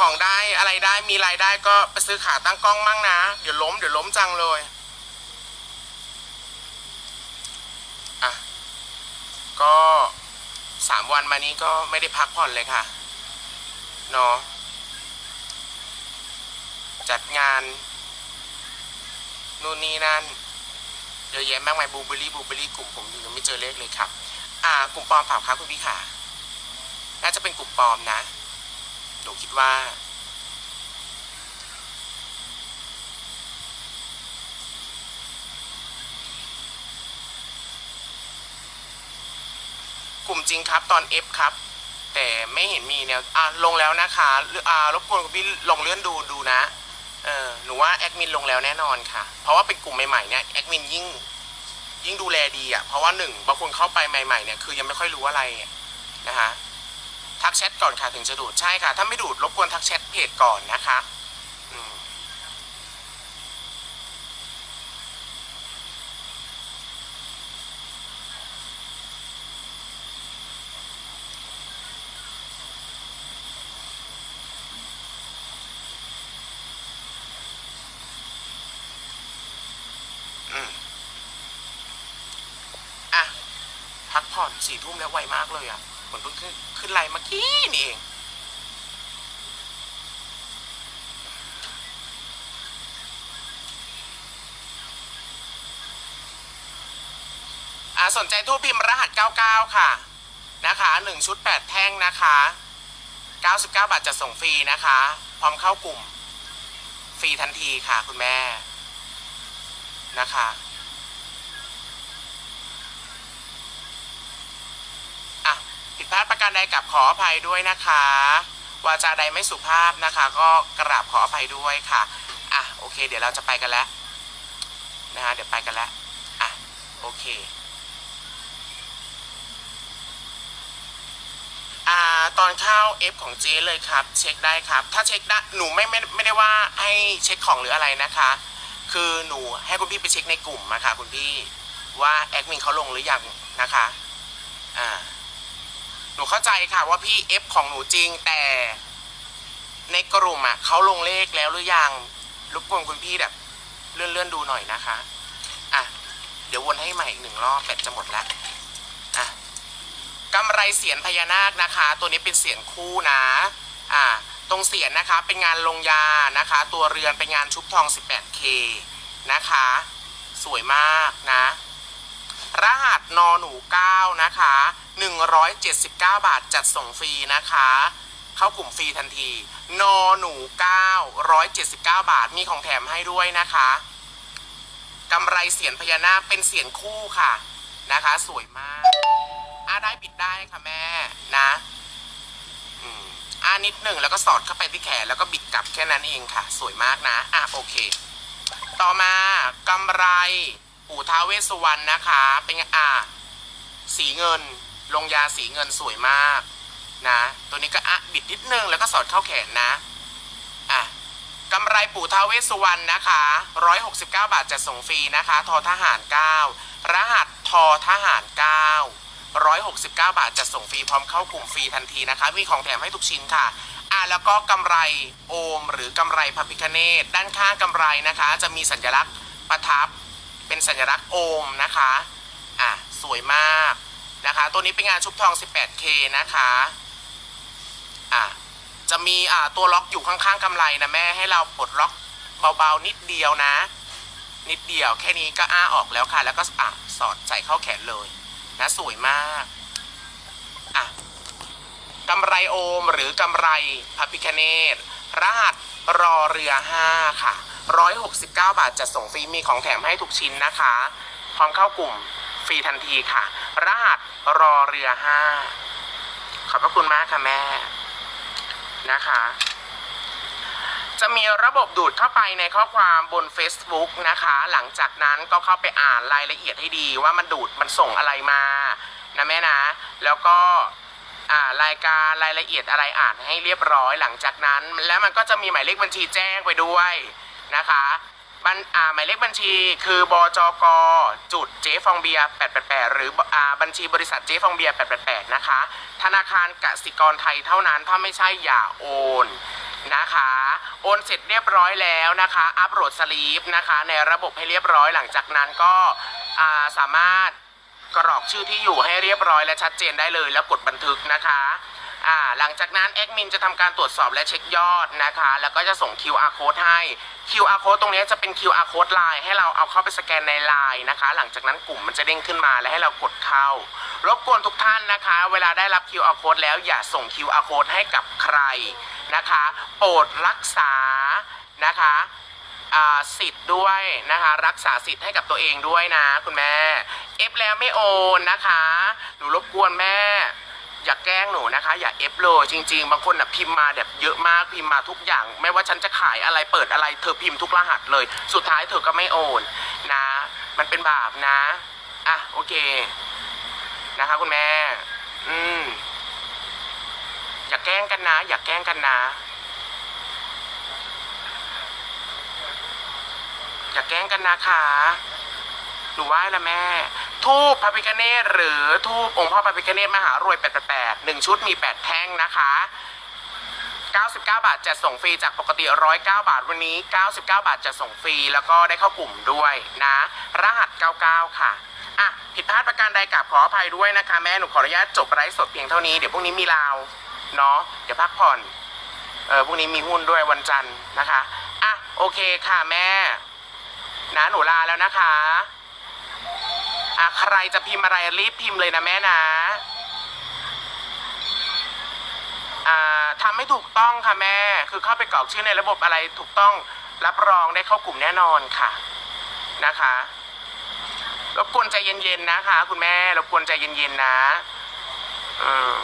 ของได้อะไรได้มีรายได้ก็ไปซื้อขาตั้งกล้องมั่งนะ เดี๋ยวล้มเดี๋ยวล้มจังเลยอะก็สามวันมานี้ก็ไม่ได้พักผ่อนเลยค่ะเนาะจัดงาน นู่นนี่นั่นเยอะแยะมากมายบูเบอรี่บูเบอรี่กลุ่มผมยังไม่เจอเลขเลยครับ อ่ากลุ่มปลอมเปล่าครับคุณพี่ค่ะน่าจะเป็นกลุ่มปลอมนะ หนูคิดว่า กลุ่มจริงครับตอน F ครับ แต่ไม่เห็นมีแนวอะลงแล้วนะคะหรืออ่ารบกวนคุณพี่ลองเลื่อนดูดูนะเออหนูว่าแอดมินลงแล้วแน่นอนค่ะ เพราะว่าเป็นกลุ่มใหม่ๆเนี่ยแอดมินยิ่งยิ่งดูแลดีอะ เพราะว่าหนึ่งบางคนเข้าไปใหม่ๆเนี่ยคือยังไม่ค่อยรู้อะไรนะคะ ทักแชทก่อนค่ะถึงจะดูดใช่ค่ะ ถ้าไม่ดูดรบกวนทักแชทเพจก่อนนะคะอืมอะพักผ่อนสี่ทุ่มแล้วไวมากเลยอะ เหมือนเพิ่งขึ้นขึ้นไลน์เมื่อกี้นี่เองอ่าสนใจทูบพิมพ์รหัส 99 ค่ะ นะคะ1ชุด 8 แท่งนะคะ 99 บาทจะส่งฟรีนะคะ พร้อมเข้ากลุ่ม ฟรีทันทีค่ะคุณแม่นะคะผิด พลาดประการใดกับขออภัยด้วยนะคะวาจาใดไม่สุภาพนะคะ ก็กราบขออภัยด้วยค่ะอะโอเค เดี๋ยวเราจะไปกันแล้วนะฮะเดี๋ยวไปกันแล้วอะโอเคอ่าตอนเข้า F ของเจเลยครับ เช็คได้ครับ ถ้าเช็คได้หนูไม่ไม่ไม่ได้ว่าให้เช็คของหรืออะไรนะคะ คือหนูให้คุณพี่ไปเช็คในกลุ่มนะคะคุณพี่ว่าแอดมินเขาลงหรือยังนะคะอ่า นูเข้าใจค่ะว่าพี่ F ของหนูจริงแต่ในกลุ่มอะเขาลงเลขแล้วหรือยังรบกวนคุณพี่แบบ เลื่อนเลื่อนดูหน่อยนะคะ อะ เดี๋ยววนให้ใหม่อีกหนึ่งรอบแบตจะหมดแล้วอะกำไรเสียนพญานาคนะคะ ตัวนี้เป็นเสียนคู่นะ อ่า ตรงเสียนนะคะ เป็นงานลงยานะคะ ตัวเรือนเป็นงานชุบทอง 18K นะคะ สวยมากนะ รหัสนอหนู 9 นะคะ 179 บาทจัดส่งฟรีนะคะ เข้ากลุ่มฟรีทันที นอหนู 9 179 บาท มีของแถมให้ด้วยนะคะกำไรเสียนพญานาคเป็นเสียนคู่ค่ะนะคะ สวยมากอ่าได้ปิดได้ค่ะแม่นะอ่านิดหนึ่งแล้วก็สอดเข้าไปที่แขนแล้วก็บิดกลับแค่นั้นเองค่ะ สวยมากนะ อะโอเค ต่อมากำไรปู่ท้าเวสสุวรรณนะคะ เป็นอ่าสีเงิน ลงยาสีเงินสวยมากนะ ตัวนี้ก็อะบิดนิดนึงแล้วก็สอดเข้าแขนนะอะกำไรปู่ท้าเวสุวรรณนะคะ 169 บาทจะส่งฟรีนะคะ ทอทหาร 9 รหัสทอทหาร 9 169 บาทจะส่งฟรีพร้อมเข้ากลุ่มฟรีทันทีนะคะ มีของแถมให้ทุกชิ้นค่ะอะแล้วก็กำไรโอมหรือกำไรพระพิคเนตด้านข้างกำไรนะคะ จะมีสัญลักษณ์ประทับ เป็นสัญลักษณ์โอมนะคะอะสวยมาก นะคะ ตัวนี้เป็นงานชุบทอง 18K นะคะอะจะมีอ่าตัวล็อกอยู่ข้างๆกำไรนะแม่ให้เราปลดล็อกเบาๆนิดเดียวนะ นิดเดียวแค่นี้ก็อ้าออกแล้วค่ะ แล้วก็อะสอดใส่เข้าแขนเลยนะสวยมากอะกำไรโอมหรือกำไรพระพิคเนตรหัสรอเรือ 5 ค่ะ 169 บาทจะส่งฟรีมีของแถมให้ทุกชิ้นนะคะ พร้อมเข้ากลุ่มฟรีทันทีค่ะ รหัส รอเรือ5ขอบพระคุณมากค่ะแม่นะคะ จะมีระบบดูดเข้าไปในข้อความบน Facebook นะคะ หลังจากนั้นก็เข้าไปอ่านรายละเอียดให้ดีว่ามันดูดมันส่งอะไรมานะแม่นะ แล้วก็รายการรายละเอียดอะไรอ่านให้เรียบร้อยหลังจากนั้น แล้วมันก็จะมีหมายเลขบัญชีแจ้งไปด้วยนะคะ บัญอ่าหมายเลขบัญชีคือบจกจุดเจฟองเบียร์888 หรืออ่าบัญชีบริษัทเจฟองเบียร์888 นะคะ ธนาคารกสิกรไทยเท่านั้นถ้าไม่ใช่อย่าโอนนะคะ โอนเสร็จเรียบร้อยแล้วนะคะ อัปโหลดสลีปนะคะ ในระบบให้เรียบร้อยหลังจากนั้นก็อ่าสามารถกรอกชื่อที่อยู่ให้เรียบร้อยและชัดเจนได้เลยแล้วกดบันทึกนะคะ อ่าหลังจากนั้นแอดมินจะทำการตรวจสอบและเช็คยอดนะคะ แล้วก็จะส่ง QR code ให้ QR code ตรงนี้จะเป็น QR code Line ให้เราเอาเข้าไปสแกนใน Line นะคะ หลังจากนั้นกลุ่มมันจะเด้งขึ้นมาและให้เรากดเข้า รบกวนทุกท่านนะคะ เวลาได้รับ QR code แล้วอย่าส่ง QR code ให้กับใครนะคะ โปรดรักษานะคะสิทธิ์ด้วยนะคะ รักษาสิทธิ์ให้กับตัวเองด้วยนะ คุณแม่ เอฟแล้วไม่โอนนะคะ หนูรบกวนแม่ อย่าแกล้งหนูนะคะ อย่าเอฟเลยจริง ๆ บางคนน่ะพิมพ์มาแบบเยอะมากพิมพ์มาทุกอย่าง ไม่ว่าฉันจะขายอะไรเปิดอะไร เธอพิมพ์ทุกรหัสเลย สุดท้ายเธอก็ไม่โอนนะ มันเป็นบาปนะอะโอเค นะคะคุณแม่ อืมอย่าแกล้งกันนะ อย่าแกล้งกันนะ อย่าแกล้งกันนะคะหนูไหว้ละแม่ ทูบพระพิฆเนศหรือทูบองค์พ่อพระพิฆเนศมหารวยแปดแปดหนึ่งชุดมีแปดแท่งนะคะ 99 บาทจะส่งฟรีจากปกติ 109 บาทวันนี้ 99 บาทจะส่งฟรีแล้วก็ได้เข้ากลุ่มด้วยนะ รหัส 99 ค่ะอะผิดพลาดประการใดกราบขออภัยด้วยนะคะ แม่หนูขออนุญาตจบไลฟ์สดเพียงเท่านี้เดี๋ยวพรุ่งนี้มีลาวเนาะเดี๋ยวพักผ่อนเออพรุ่งนี้มีหุ้นด้วยวันจันทร์นะคะอะโอเคค่ะแม่นะหนูลาแล้วนะคะ ใครจะพิมพ์อะไรรีบพิมพ์เลยนะแม่นะอ่าทำให้ถูกต้องค่ะแม่ คือเข้าไปกรอกชื่อในระบบอะไรถูกต้องรับรองได้เข้ากลุ่มแน่นอนค่ะนะคะรบกวนใจเย็นๆนะคะ คุณแม่รบกวนใจเย็นๆนะ อืม